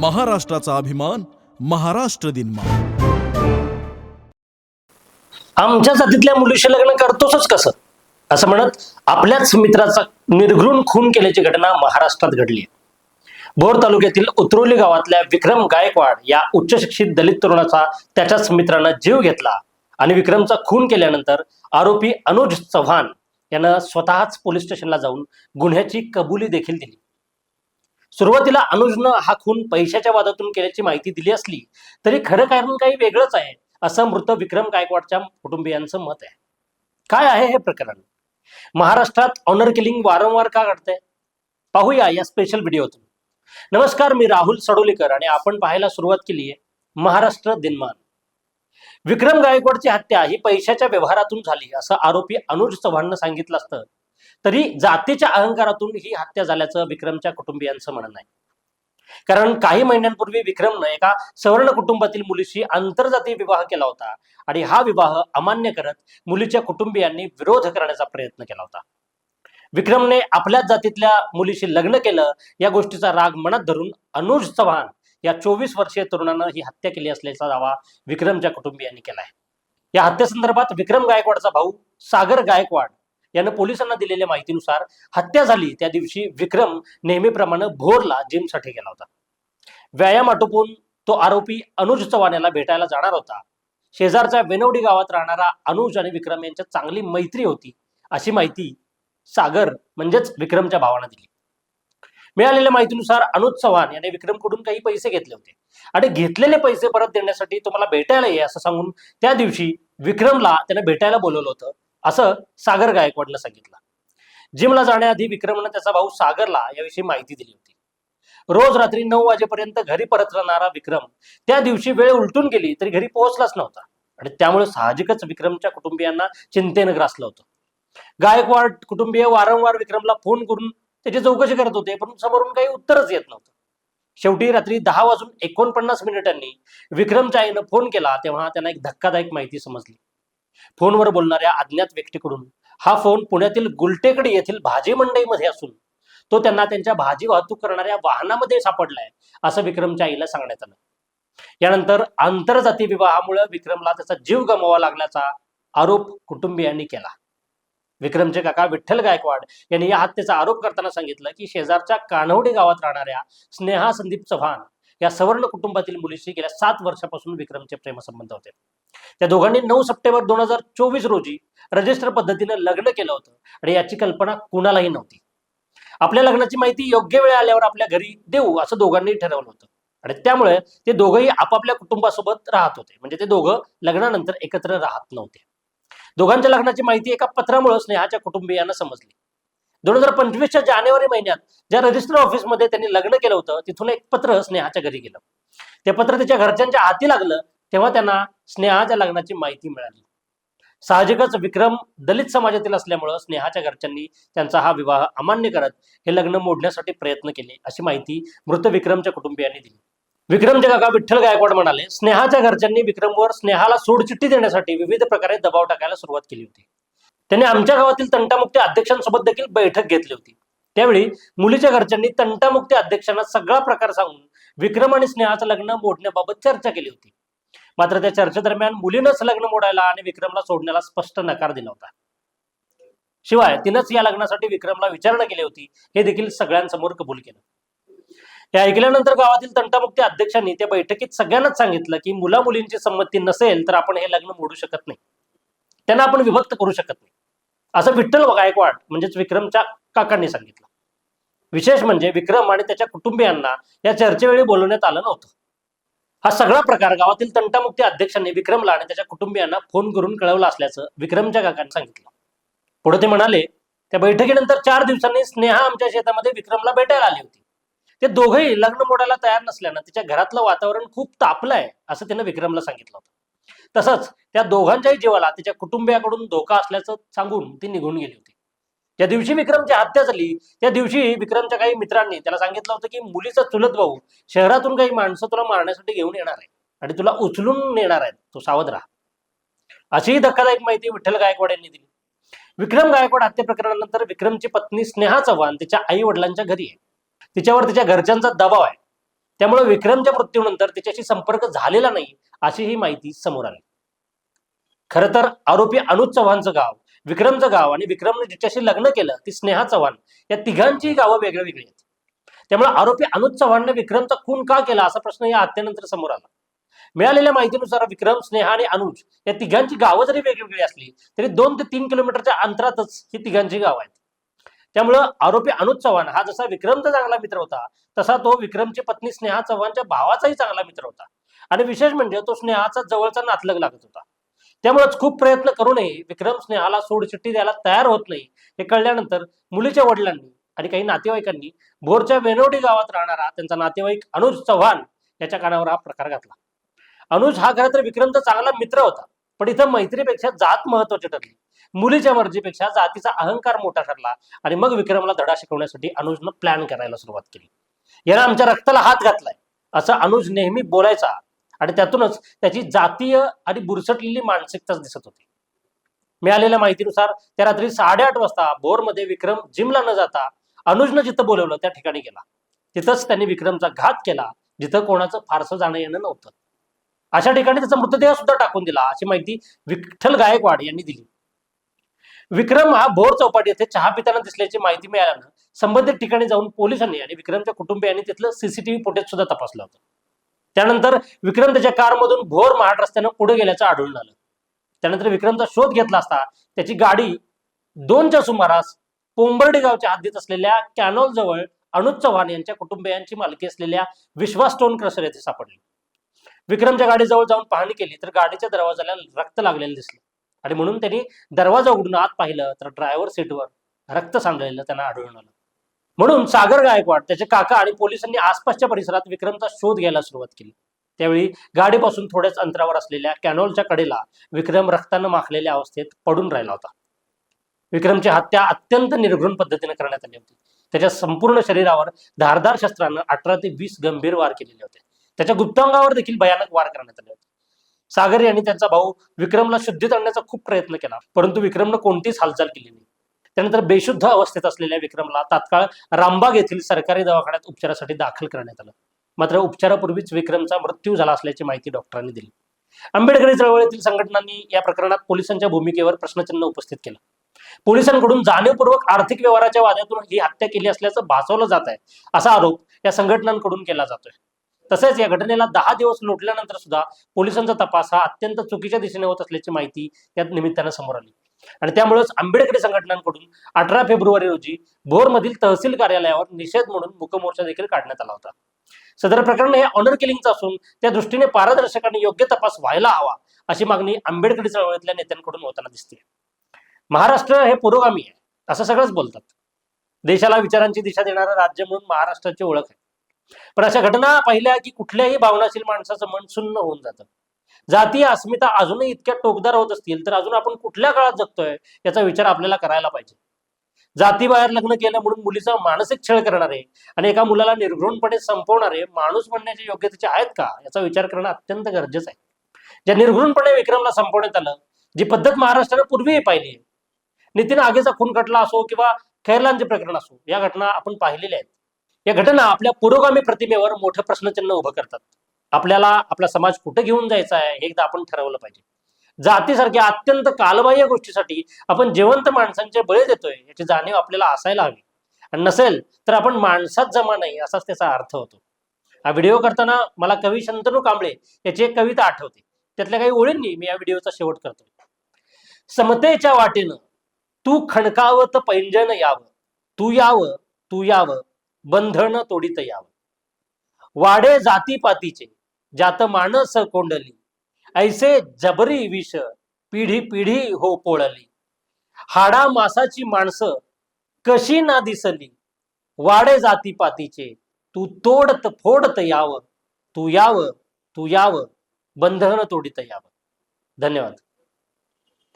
महाराष्ट्राचा अभिमान महाराष्ट्र दिनमा आमच्या जातीतल्या मुलीशी लग्न करतोच कसं? असं म्हणत आपल्याच मित्राचा निर्घृण खून केल्याची घटना महाराष्ट्रात घडली भोर तालुक्यातील उतरोली गावातल्या विक्रम गायकवाड या उच्च शिक्षित दलित तरुणाचा त्याच्याच मित्रानं जीव घेतला आणि विक्रमचा खून केल्यानंतर आरोपी अनुज चव्हाण यानं स्वतःच पोलीस स्टेशनला जाऊन गुन्ह्याची कबुली देखील दिली. सुरुवातीला अनुजनं हा खून पैशाच्या वादातून केल्याची माहिती दिली असली तरी खरं कारण काही वेगळंच आहे असं मृत विक्रम गायकवाडच्या कुटुंबियांचं मत आहे. काय आहे हे प्रकरण? महाराष्ट्रात ऑनर किलिंग वारंवार का घडतंय? पाहूया या स्पेशल व्हिडिओतून नमस्कार मी राहुल सडोलीकर आणि आपण पाहायला सुरुवात केली आहे महाराष्ट्र दिनमान. विक्रम गायकवाडची हत्या ही पैशाच्या व्यवहारातून झाली असं आरोपी अनुज चव्हाणनं सांगितलं असतं. तरी जातीच्या अहंकारातून ही हत्या झाल्याचं विक्रमच्या कुटुंबियांचं म्हणणं आहे. कारण काही महिन्यांपूर्वी विक्रमनं एका सवर्ण कुटुंबातील मुलीशी आंतरजातीय विवाह केला होता आणि हा विवाह अमान्य करत मुलीच्या कुटुंबियांनी विरोध करण्याचा प्रयत्न केला होता. विक्रमने आपल्याच जातीतल्या मुलीशी लग्न केलं या गोष्टीचा राग मनात धरून अनुज चव्हाण या चोवीस वर्षीय तरुणानं ही हत्या केली असल्याचा दावा विक्रमच्या कुटुंबियांनी आहे या हत्येसंदर्भात विक्रम गायकवाडचा भाऊ सागर गायकवाड यानं पोलिसांना दिलेल्या माहितीनुसार हत्या झाली. त्या दिवशी विक्रम नेहमीप्रमाणे भोरला जिमसाठी गेला होता. व्यायाम आटोपून तो आरोपी अनुज चव्हाण याला भेटायला जाणार होता. शेजारच्या वेनवडी गावात राहणारा अनुज आणि विक्रम यांच्यात चांगली मैत्री होती अशी माहिती सागर म्हणजेच विक्रमच्या भावानं दिली. मिळालेल्या माहितीनुसार अनुज चव्हाण याने विक्रमकडून काही पैसे घेतले होते. आणि घेतलेले पैसे परत देण्यासाठी तुम्हाला भेटायला ये असं सांगून त्या दिवशी विक्रमला त्याने भेटायला बोलवलं होतं. असं सागर गायकवाडला सांगितलं. जिमला जाण्याआधी विक्रमनं त्याचा भाऊ सागरला याविषयी माहिती दिली होती. रोज रात्री नऊ वाजेपर्यंत घरी परत राहणारा विक्रम त्या दिवशी वेळ उलटून गेली तरी घरी पोहोचलाच नव्हता. आणि त्यामुळे साहजिकच विक्रमच्या कुटुंबियांना चिंतेनं ग्रासलं होतं. गायकवाड कुटुंबीय वारंवार विक्रमला फोन करून त्याची चौकशी करत होते पण समोरून काही उत्तरच येत नव्हतं. शेवटी रात्री दहा वाजून एकोणपन्नास मिनिटांनी विक्रमच्या आईनं फोन केला तेव्हा त्यांना एक धक्कादायक माहिती समजली. फोनवर बोलणाऱ्या अज्ञात व्यक्तीकडून. हा फोन पुण्यातील गुलटेकडे येथील भाजी मंडईमध्ये असून तो त्यांना त्यांच्या भाजी वाहतूक करणाऱ्या वाहनामध्ये सापडलाय असं विक्रमच्या आईला सांगण्यात आलं. यानंतर आंतरजातीय विवाहामुळे विक्रमला त्याचा जीव गमावा लागल्याचा आरोप कुटुंबियांनी केला. विक्रमचे काका विठ्ठल गायकवाड यांनी या हत्येचा आरोप करताना सांगितलं की शेजारच्या कान्हवडी गावात राहणाऱ्या स्नेहा संदीप चव्हाण या सवर्ण कुटुंबातील मुलीशी गेल्या सात वर्षापासून विक्रमचे प्रेमसंबंध होते. त्या दोघांनी नऊ सप्टेंबर दोन हजार चोवीस रोजी रजिस्टर पद्धतीने लग्न केलं होतं आणि याची कल्पना कुणालाही नव्हती. आपल्या लग्नाची माहिती योग्य वेळ आल्यावर आपल्या घरी देऊ असं दोघांनी ठरवलं होतं. आणि त्यामुळे ते दोघंही आपापल्या कुटुंबासोबत राहत होते. म्हणजे ते दोघं लग्नानंतर एकत्र राहत नव्हते. दोघांच्या लग्नाची माहिती एका पत्रामुळे स्नेहाच्या कुटुंबियांना समजली. दोन हजार पंचवीसच्या जानेवारी महिन्यात ज्या रजिस्टर ऑफिसमध्ये त्यांनी लग्न केलं होतं तिथून एक पत्र स्नेहाच्या घरी गेलं. ते पत्र त्याच्या घरच्यांच्या हाती लागलं तेव्हा त्यांना स्नेहाच्या लग्नाची माहिती मिळाली. साहजिकच विक्रम दलित समाजातील असल्यामुळं स्नेहाच्या घरच्यांनी त्यांचा हा विवाह अमान्य करत हे लग्न मोडण्यासाठी प्रयत्न केले अशी माहिती मृत विक्रमच्या कुटुंबियांनी दिली. विक्रमचे काका विठ्ठल गायकवाड म्हणाले स्नेहाच्या घरच्यांनी विक्रमवर स्नेहाला सोडचिठ्ठी देण्यासाठी विविध प्रकारे दबाव टाकायला सुरुवात केली होती. त्यांनी आमच्या गावातील तंटामुक्ती अध्यक्षांसोबत देखील बैठक घेतली होती. त्यावेळी मुलीच्या घरच्यांनी तंटामुक्ती अध्यक्षांना सगळा प्रकार सांगून विक्रम आणि स्नेहाचं लग्न मोडण्याबाबत चर्चा केली होती. मात्र त्या चर्चेदरम्यान मुलीनंच लग्न मोडायला आणि विक्रमला सोडण्याला स्पष्ट नकार दिला होता. शिवाय तिनंच या लग्नासाठी विक्रमला विचारणा केली होती हे देखील सगळ्यांसमोर कबूल केलं. हे ऐकल्यानंतर गावातील तंटामुक्ती अध्यक्षांनी त्या बैठकीत सगळ्यांनाच सांगितलं की मुला मुलींची संमती नसेल तर आपण हे लग्न मोडू शकत नाही. त्यांना आपण विभक्त करू शकत नाही. असं विठ्ठल गायकवाड म्हणजेच विक्रमच्या काकांनी सांगितलं. विशेष म्हणजे विक्रम आणि त्याच्या कुटुंबियांना या चर्चेवेळी बोलवण्यात आलं नव्हतं. हा सगळा प्रकार गावातील तंटामुक्ती अध्यक्षांनी विक्रमला आणि त्याच्या कुटुंबियांना फोन करून कळवलं असल्याचं विक्रमच्या काकांनी सांगितलं. पुढे ते म्हणाले त्या बैठकीनंतर चार दिवसांनी स्नेहा आमच्या शेतामध्ये विक्रमला भेटायला आली होती. ते दोघंही लग्न मोडायला तयार नसल्यानं तिच्या घरातलं वातावरण खूप तापलं आहे असं तिनं विक्रमला सांगितलं होतं. तसंच त्या दोघांच्याही जीवाला तिच्या कुटुंबियाकडून धोका असल्याचं सांगून ती निघून गेली होती. ज्या दिवशी विक्रमची हत्या झाली त्या दिवशी विक्रमच्या काही मित्रांनी त्याला सांगितलं होतं की मुलीचा चुलत भाऊ शहरातून काही माणसं तुला मारण्यासाठी घेऊन येणार आहे आणि तुला उचलून नेणार आहेत तो सावध राहा. अशीही धक्कादायक माहिती विठ्ठल गायकवाड यांनी दिली. विक्रम गायकवाड हत्या प्रकरणानंतर विक्रमची पत्नी स्नेहा चव्हाण तिच्या आई वडिलांच्या घरी आहे. तिच्यावर तिच्या घरच्यांचा दबाव आहे. त्यामुळे विक्रमच्या मृत्यूनंतर तिच्याशी संपर्क झालेला नाही अशी ही माहिती समोर आली. खरं तर आरोपी अनुज चव्हाणचं गाव विक्रमचं गाव आणि विक्रमने जिच्याशी लग्न केलं ती स्नेहा चव्हाण या तिघांची गावं वेगळी वेगळी आहेत. त्यामुळे आरोपी अनुज चव्हाणने विक्रमचा खून का केला असा प्रश्न या हत्येनंतर समोर आला. मिळालेल्या माहितीनुसार विक्रम स्नेहा आणि अनुज या तिघांची गावं जरी वेगवेगळी असली तरी दोन ते तीन किलोमीटरच्या अंतरातच ही तिघांची गाव आहेत. त्यामुळं आरोपी अनुज चव्हाण हा जसा विक्रमचा चांगला मित्र होता तसा तो विक्रमची पत्नी स्नेहा चव्हाणच्या भावाचाही चांगला मित्र होता. आणि विशेष म्हणजे तो स्नेहाचा जवळचा नातलग लागत होता. त्यामुळेच खूप प्रयत्न करूनही विक्रम स्नेहाला सोडचिठ्ठी द्यायला तयार होत नाही. हे कळल्यानंतर मुलीच्या वडिलांनी आणि काही नातेवाईकांनी भोरच्या वेनवडी गावात राहणारा त्यांचा नातेवाईक अनुज चव्हाण याच्या कानावर हा प्रकार घातला. अनुज हा खरं तर विक्रमचा चांगला मित्र होता पण इथं मैत्रीपेक्षा जात महत्वाची ठरली. मुलीच्या मर्जीपेक्षा जातीचा अहंकार मोठा ठरला आणि मग विक्रमला धडा शिकवण्यासाठी अनुजनं प्लॅन करायला सुरुवात केली. यानं आमच्या रक्ताला हात घातलाय असं अनुज नेहमी बोलायचा आणि त्यातूनच त्याची जातीय आणि बुरसटलेली मानसिकताच दिसत होती. मिळालेल्या माहितीनुसार त्या रात्री साडेआठ वाजता भोरमध्ये विक्रम जिमला न जाता अनुजनं जिथं बोलवलं त्या ठिकाणी गेला. तिथंच त्यांनी विक्रमचा घात केला जिथं कोणाचं फारसं जाणं येणं नव्हतं. अशा ठिकाणी त्याचा मृतदेह सुद्धा टाकून दिला अशी माहिती विठ्ठल गायकवाड यांनी दिली. विक्रम हा भोर चौपाटी येथे चहा पिताना दिसल्याची माहिती मिळाल्यानं संबंधित ठिकाणी जाऊन पोलिसांनी आणि विक्रमच्या कुटुंबियांनी तिथलं सीसीटीव्ही फुटेज सुद्धा तपासलं होतं. त्यानंतर विक्रम त्याच्या कारमधून भोर महाड रस्त्यानं पुढे गेल्याचं आढळून आलं. त्यानंतर विक्रमचा शोध घेतला असता त्याची गाडी दोनच्या सुमारास पोंबर्डे गावच्या हद्दीत असलेल्या कॅनॉल जवळ अनुज चव्हाण यांच्या कुटुंबियांची मालकी असलेल्या विश्वास स्टोन क्रशर येथे सापडली. विक्रमच्या गाडीजवळ जाऊन पाहणी केली तर गाडीच्या दरवाजाला रक्त लागलेलं दिसलं. आणि म्हणून त्यांनी दरवाजा उघडून आत पाहिलं तर ड्रायव्हर सीटवर रक्त सांडलेलं त्यांना आढळून आलं. म्हणून सागर गायकवाड त्याचे काका आणि पोलिसांनी आसपासच्या परिसरात विक्रमचा शोध घ्यायला सुरुवात केली. त्यावेळी गाडीपासून थोड्याच अंतरावर असलेल्या कॅनॉलच्या कडेला विक्रम रक्तानं माखलेल्या अवस्थेत पडून राहिला होता. विक्रमची हत्या अत्यंत निर्घृण पद्धतीने करण्यात आली होती. त्याच्या संपूर्ण शरीरावर धारदार शस्त्रानं अठरा ते वीस गंभीर वार केलेले होते. त्याच्या गुप्तांगावर देखील भयानक वार करण्यात आले होते. सागर यांनी त्यांचा भाऊ विक्रमला शुद्धीत आणण्याचा खूप प्रयत्न केला. परंतु विक्रमनं कोणतीच हालचाल केली नाही. त्यानंतर बेशुद्ध अवस्थेत असलेल्या विक्रमला तात्काळ रामबाग येथील सरकारी दवाखान्यात उपचारासाठी दाखल करण्यात आलं. मात्र उपचारापूर्वीच विक्रमचा मृत्यू झाला असल्याची माहिती डॉक्टरांनी दिली. आंबेडकरी चळवळीतील संघटनांनी या प्रकरणात पोलिसांच्या भूमिकेवर प्रश्नचिन्ह उपस्थित केलं. पोलिसांकडून जाणीवपूर्वक आर्थिक व्यवहाराच्या वादातून ही हत्या केली असल्याचं भासवलं जात आहे असा आरोप या संघटनांकडून केला जातोय. तसेच या घटनेला दहा दिवस लोटल्यानंतर सुद्धा पोलिसांचा तपास हा अत्यंत चुकीच्या दिशेने होत असल्याची माहिती या निमित्तानं समोर आली. आणि त्यामुळेच आंबेडकरी संघटनांकडून अठरा फेब्रुवारी रोजी भोरमधील तहसील कार्यालयावर निषेध म्हणून मुकमोर्चा देखील काढण्यात आला होता. सदर प्रकरण हे ऑनर किलिंगचं असून त्या दृष्टीने पारदर्शक आणि योग्य तपास व्हायला हवा अशी मागणी आंबेडकरी चळवळीतल्या नेत्यांकडून होताना दिसते महाराष्ट्र हे पुरोगामी आहे असं सगळंच बोलतात. देशाला विचारांची दिशा देणारं राज्य म्हणून महाराष्ट्राची ओळख आहे. पण अशा घटना पाहिल्या की कुठल्याही भावनाशील माणसाचं मन सुन्न होऊन जातं. जातीय अस्मिता अजूनही इतक्या टोकदार होत असतील तर अजून आपण कुठल्या काळात जगतोय याचा विचार आपल्याला करायला पाहिजे. जातीबाहेर लग्न केलं म्हणून मुलीचा मानसिक छळ करणारे आणि एका मुलाला निर्घृणपणे संपवणारे माणूस म्हणण्याच्या योग्यतेचे आहेत का? याचा विचार करणं अत्यंत गरजेचं आहे. ज्या निर्घृणपणे विक्रमला संपवण्यात आलं जी पद्धत महाराष्ट्रानं पूर्वीही पाहिली आहे. नितीन आगेचा खून खटला असो किंवा खैरलांचे प्रकरण असो या घटना आपण पाहिलेल्या आहेत. या घटना आपल्या पुरोगामी प्रतिमेवर मोठं प्रश्नचिन्ह उभं करतात. आपल्याला आपला समाज कुठं घेऊन जायचा आहे हे एकदा आपण ठरवलं पाहिजे. जातीसारख्या अत्यंत कालबाह्य गोष्टीसाठी आपण जिवंत माणसांचे बळी देतोय याची जाणीव आपल्याला असायला हवी. आणि नसेल तर आपण माणसात जमा नाही असाच त्याचा अर्थ होतो. हा व्हिडिओ करताना मला कवी शंतनू कांबळे याची एक कविता आठवते. त्यातल्या काही ओळींनी मी या व्हिडिओचा शेवट करतो समतेच्या वाटेनं तू खणकावत पैंजन यावं. तू यावं तू यावं बंधन तोडीत यावं. वाडे जातीपातीचे ज्यात मानस कोंडली ऐसे जबरी विष पिढी पिढी हो पोळली. हाडा मासाची माणसं कशी ना दिसली वाडे जातीपातीचे तू तोडत फोडत यावं तू यावं तू यावं बंधन तोडीत यावं. धन्यवाद.